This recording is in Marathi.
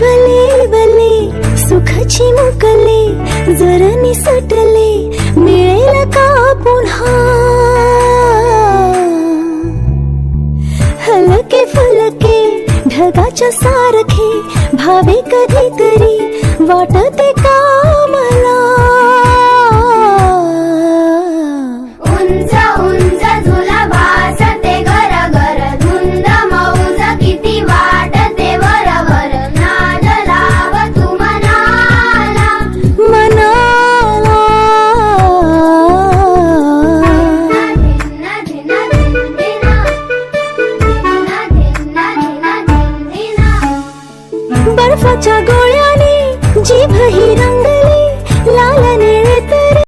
भले भले सुखाची मुकले जर निसटले मिळेल का पुन्हा? हलके फलके ढगाच्या सारखे भावे कधी तरी वाटते का? फचा गोळ्याने जी